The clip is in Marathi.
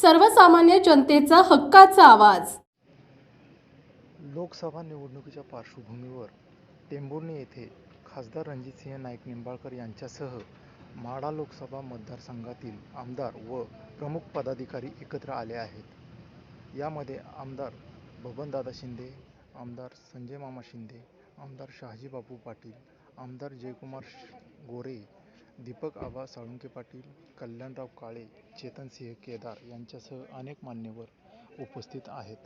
सर्वसामान्य जनतेचा हक्काचा आवाज. लोकसभा निवडणुकीच्या पार्श्वभूमीवर टेंभुर्णी येथे खासदार रणजितसिंह नाईक निंबाळकर यांच्यासह माडा लोकसभा मतदारसंघातील आमदार व प्रमुख पदाधिकारी एकत्र आले आहेत. यामध्ये आमदार बबनदादा शिंदे आमदार संजय मामा शिंदे आमदार शहाजीबापू पाटील आमदार जयकुमार गोरे दीपक आबा साळुंके पाटील कल्याणराव काळे चेतन सिंह केदार यांच्यासह अनेक मान्यवर उपस्थित आहेत.